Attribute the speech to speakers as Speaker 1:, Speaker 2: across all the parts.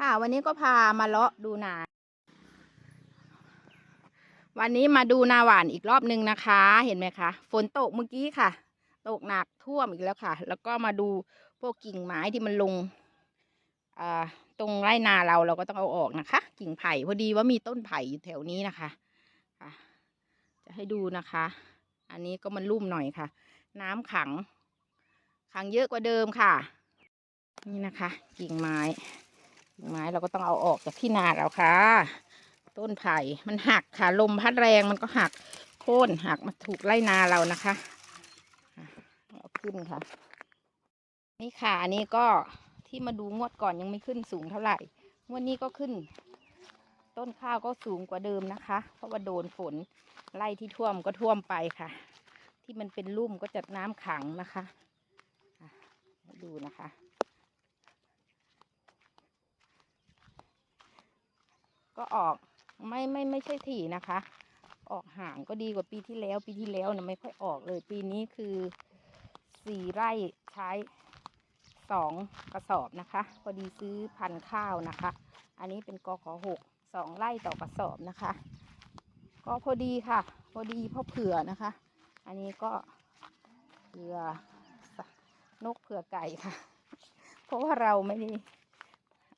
Speaker 1: ค่ะ วันนี้ก็พามาเลาะดูนา วันนี้มาดูนาหวานอีกรอบนึงนะคะ เห็นไหมคะ ฝนตกเมื่อกี้ค่ะ ตกหนักท่วมอีกแล้วค่ะ แล้วก็มาดูพวกกิ่งไม้ที่มันลงตรงไร่นาเราเราก็ต้องเอาออกนะคะ กิ่งไผ่พอดีว่ามีต้นไผ่อยู่แถวนี้นะคะะจะให้ดูนะคะ อันนี้ก็มันลุ่มหน่อยค่ะ น้ำขัง ขังเยอะกว่าเดิมค่ะ นี่นะคะ กิ่งไม้ ไม้เราก็ต้องเอาออกจากที่นาเราค่ะ ต้นไผ่มันหักค่ะ ลมพัดแรงมันก็หักโค่นหักมาถูกไร่นาเรานะคะเอาขึ้นค่ะ นี่ค่ะอันนี้ก็ที่มาดูงวดก่อนยังไม่ขึ้นสูงเท่าไหร่งวดนี้ก็ขึ้น ต้นข้าวก็สูงกว่าเดิมนะคะ เพราะว่าโดนฝนไล่ที่ท่วมก็ท่วมไปค่ะ ที่มันเป็นลุ่มก็จะน้ำขังนะคะดูนะคะ ก็ออกไม่ไม่ไม่ใช่ถี่นะคะ ออกห่างก็ดีกว่าปีที่แล้ว ปีที่แล้วนะไม่ค่อยออกเลย ปีนี้คือสี่ไร่ใช้สองกระสอบนะคะ พอดีซื้อพันข้าวนะคะ อันนี้เป็นกขอหกสองไร่ต่อกระสอบนะคะ ก็พอดีค่ะ พอดีเพราะเผื่อนะคะ อันนี้ก็เผื่อนกเผื่อไก่ค่ะ เพราะว่าเราไม่ได้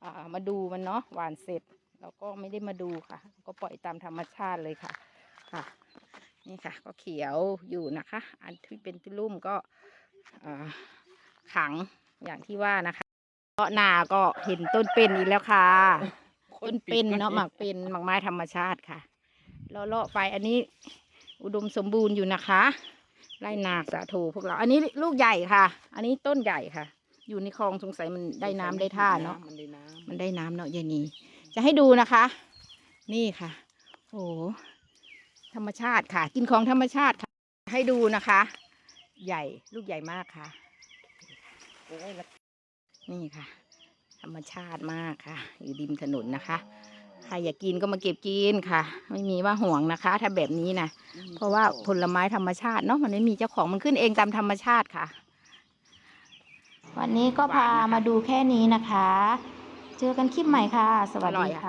Speaker 1: อ่ามาดูมันเนาะหวานเสร็จ เราก็ไม่ได้มาดูค่ะ ก็ปล่อยตามธรรมชาติเลยค่ะ ค่ะ นี่ค่ะ ก็เขียวอยู่นะคะ อันที่เป็นตุลุ่มก็อ่าขังอย่างที่ว่านะคะเพราะนาก็เห็นต้นเป็นอีกแล้วค่ะ ต้นเป็นเนาะหมากเป็นหมากไม้ธรรมชาติค่ะเลาะๆไปอันนี้อุดมสมบูรณ์อยู่นะคะไร่นาสาโทพวกเรา อันนี้ลูกใหญ่ค่ะ อันนี้ต้นใหญ่ค่ะ อยู่ในคลองสงสัยมันได้น้ำได้ท่าเนาะ
Speaker 2: มันได้น้ำ
Speaker 1: มันได้น้ำเนาะยายนี จะให้ดูนะคะ นี่ค่ะ โอ้โหธรรมชาติค่ะ กินของธรรมชาติค่ะ ให้ดูนะคะ ใหญ่ลูกใหญ่มากค่ะนี่ค่ะ ธรรมชาติมากค่ะ อยู่ริมถนนนะคะใครอยากกินก็มาเก็บกินค่ะ ไม่มีว่าห่วงนะคะ ถ้าแบบนี้นะเพราะว่าผลไม้ธรรมชาติเนาะมันไม่มีเจ้าของมันขึ้นเองตามธรรมชาติค่ะ วันนี้ก็พามาดูแค่นี้นะคะ เจอกันคลิปใหม่ค่ะ สวัสดีค่ะ